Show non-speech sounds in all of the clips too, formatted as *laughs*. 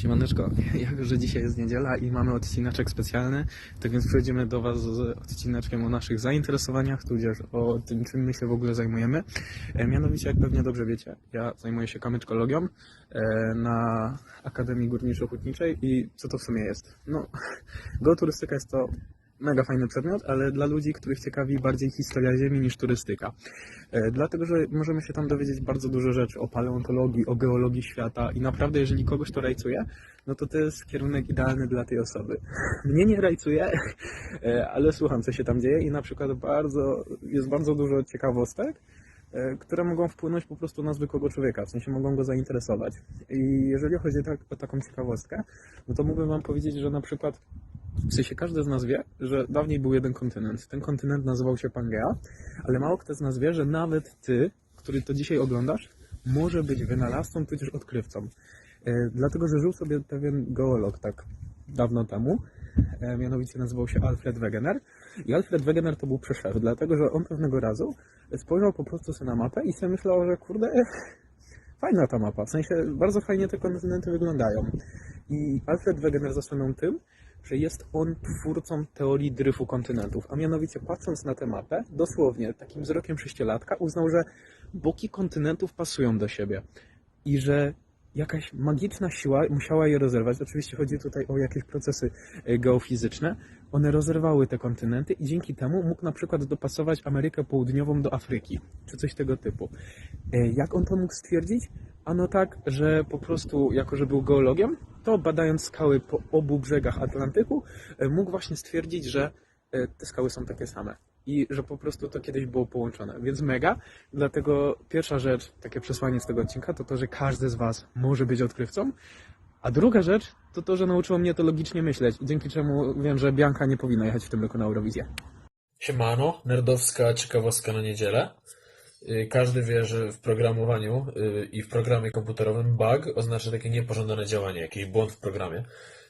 Siemaneczko, *laughs* jako że dzisiaj jest niedziela i mamy odcinaczek specjalny, tak więc przejdziemy do Was z odcineczkiem o naszych zainteresowaniach, tudzież o tym, czym my się w ogóle zajmujemy. E, mianowicie, jak pewnie dobrze wiecie, ja zajmuję się kamyczkologią e, na Akademii Górniczo-Hutniczej i co to w sumie jest? No, *laughs* geoturystyka jest to mega fajny przedmiot, ale dla ludzi, których ciekawi bardziej historia Ziemi niż turystyka. E, Dlatego, że możemy się tam dowiedzieć bardzo dużo rzeczy o paleontologii, o geologii świata i naprawdę, jeżeli kogoś to rajcuje, no to to jest kierunek idealny dla tej osoby. *laughs* Mnie nie rajcuje, e, ale słucham, co się tam dzieje i na przykład bardzo, jest bardzo dużo ciekawostek, e, które mogą wpłynąć po prostu na zwykłego człowieka, w sensie mogą go zainteresować. I jeżeli chodzi tak, o taką ciekawostkę, no to mógłbym Wam powiedzieć, że na przykład w sensie każdy z nas wie, że dawniej był jeden kontynent. Ten kontynent nazywał się Pangea, ale mało kto z nas wie, że nawet ty, który to dzisiaj oglądasz, może być wynalazcą tudzież odkrywcą. E, dlatego, że żył sobie pewien geolog tak dawno temu, e, mianowicie nazywał się Alfred Wegener. I Alfred Wegener to był przeszef, dlatego, że on pewnego razu spojrzał po prostu sobie na mapę i sobie myślał, że kurde, e, fajna ta mapa, w sensie bardzo fajnie te kontynenty wyglądają. I Alfred Wegener zasłynął tym, że jest on twórcą teorii dryfu kontynentów, a mianowicie patrząc na tę mapę, dosłownie takim wzrokiem sześciolatka uznał, że boki kontynentów pasują do siebie i że jakaś magiczna siła musiała je rozerwać. Oczywiście chodzi tutaj o jakieś procesy e, geofizyczne. One rozerwały te kontynenty i dzięki temu mógł na przykład dopasować Amerykę Południową do Afryki, czy coś tego typu. E, Jak on to mógł stwierdzić? Ano tak, że po prostu, jako że był geologiem, to badając skały po obu brzegach Atlantyku, e, mógł właśnie stwierdzić, że e, te skały są takie same i że po prostu to kiedyś było połączone. Więc mega. Dlatego pierwsza rzecz, takie przesłanie z tego odcinka, to to, że każdy z Was może być odkrywcą. A druga rzecz to to, że nauczyło mnie to logicznie myśleć, dzięki czemu wiem, że Bianka nie powinna jechać w tym roku na Eurowizję. Siemano, nerdowska ciekawostka na niedzielę. Y, Każdy wie, że w programowaniu y, i w programie komputerowym bug oznacza takie niepożądane działanie, jakiś błąd w programie.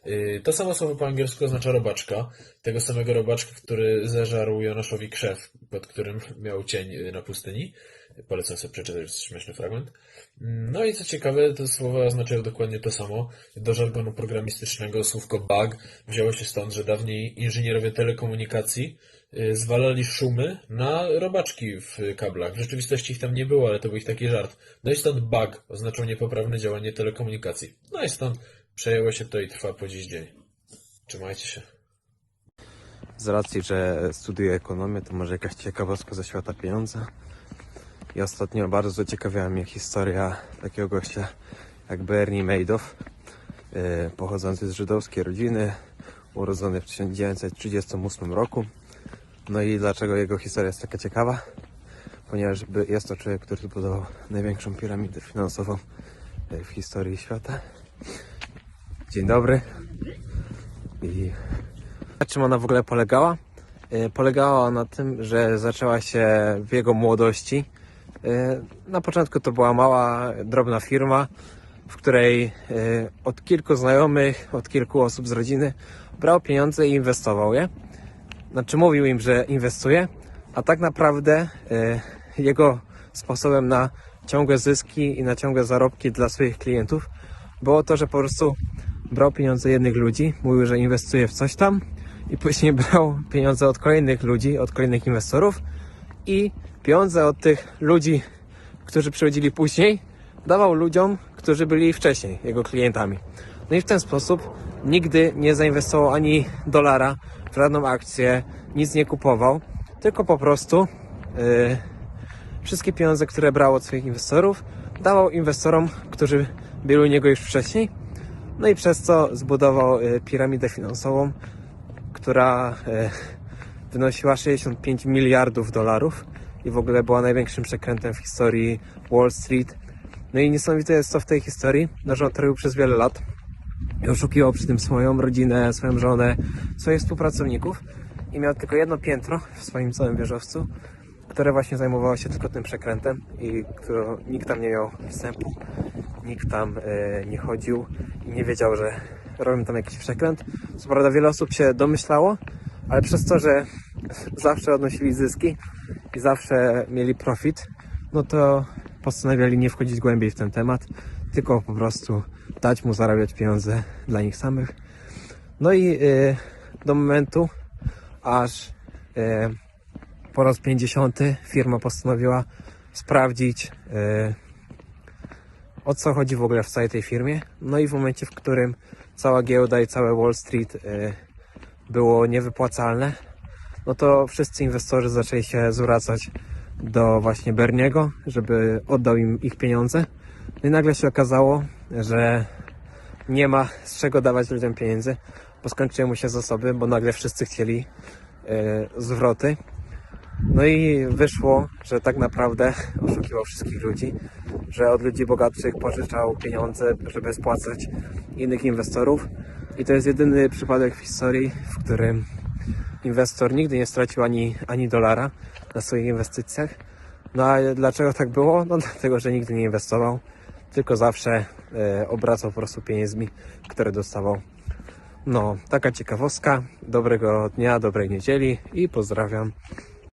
Y, To samo słowo po angielsku oznacza robaczka. Tego samego robaczka, który zeżarł Jonaszowi krzew, pod którym miał cień na pustyni. Polecam sobie przeczytać, śmieszny fragment. No i co ciekawe, te słowa oznaczają dokładnie to samo. Do żargonu programistycznego słówko bug wzięło się stąd, że dawniej inżynierowie telekomunikacji y, zwalali szumy na robaczki w kablach. W rzeczywistości ich tam nie było, ale to był ich taki żart. No i stąd bug oznaczał niepoprawne działanie telekomunikacji. No i stąd przejęło się to i trwa po dziś dzień. Trzymajcie się. Z racji, że studiuję ekonomię, to może jakaś ciekawostka ze świata pieniądza. I ostatnio bardzo zaciekawiała mnie historia takiego gościa jak Bernie Madoff, yy, pochodzący z żydowskiej rodziny, urodzony w 1938 roku. No i dlaczego jego historia jest taka ciekawa? Ponieważ jest to człowiek, który zbudował największą piramidę finansową yy, w historii świata. Dzień dobry. I na czym ona w ogóle polegała? E, Polegała na tym, że zaczęła się w jego młodości. E, Na początku to była mała, drobna firma, w której e, od kilku znajomych, od kilku osób z rodziny brał pieniądze i inwestował je. Znaczy mówił im, że inwestuje, a tak naprawdę e, jego sposobem na ciągłe zyski i na ciągłe zarobki dla swoich klientów było to, że po prostu brał pieniądze jednych ludzi, mówił, że inwestuje w coś tam i później *laughs* brał pieniądze od kolejnych ludzi, od kolejnych inwestorów i pieniądze od tych ludzi, którzy przychodzili później, dawał ludziom, którzy byli wcześniej jego klientami. No i w ten sposób nigdy nie zainwestował ani dolara w żadną akcję, nic nie kupował, tylko po prostu yy, wszystkie pieniądze, które brał od swoich inwestorów, dawał inwestorom, którzy byli u niego już wcześniej. No i przez co zbudował y, piramidę finansową, która y, wynosiła 65 miliardów dolarów i w ogóle była największym przekrętem w historii Wall Street. No i niesamowite jest to w tej historii, no, że on przez wiele lat i oszukiwał przy tym swoją rodzinę, swoją żonę, swoich współpracowników i miał tylko jedno piętro w swoim całym wieżowcu, które właśnie zajmowało się tylko tym przekrętem i którego nikt tam nie miał wstępu, nikt tam e, nie chodził i nie wiedział, że robią tam jakiś przekręt. Co prawda wiele osób się domyślało, ale przez to, że zawsze odnosili zyski i zawsze mieli profit, no to postanawiali nie wchodzić głębiej w ten temat, tylko po prostu dać mu zarabiać pieniądze dla nich samych. No i y, do momentu, aż y, po raz 50 firma postanowiła sprawdzić y, o co chodzi w ogóle w całej tej firmie. No i w momencie, w którym cała giełda i całe Wall Street y, było niewypłacalne, no to wszyscy inwestorzy zaczęli się zwracać do właśnie Berniego, żeby oddał im ich pieniądze. No i nagle się okazało, że nie ma z czego dawać ludziom pieniędzy, bo skończyły mu się zasoby, bo nagle wszyscy chcieli e, zwroty. No i wyszło, że tak naprawdę oszukiwał wszystkich ludzi, że od ludzi bogatszych pożyczał pieniądze, żeby spłacać innych inwestorów. I to jest jedyny przypadek w historii, w którym inwestor nigdy nie stracił ani, ani dolara na swoich inwestycjach. No a dlaczego tak było? No *laughs* dlatego, że nigdy nie inwestował, tylko zawsze e, obracał po prostu pieniędzmi, które dostawał. No, taka ciekawostka. Dobrego dnia, dobrej niedzieli i pozdrawiam.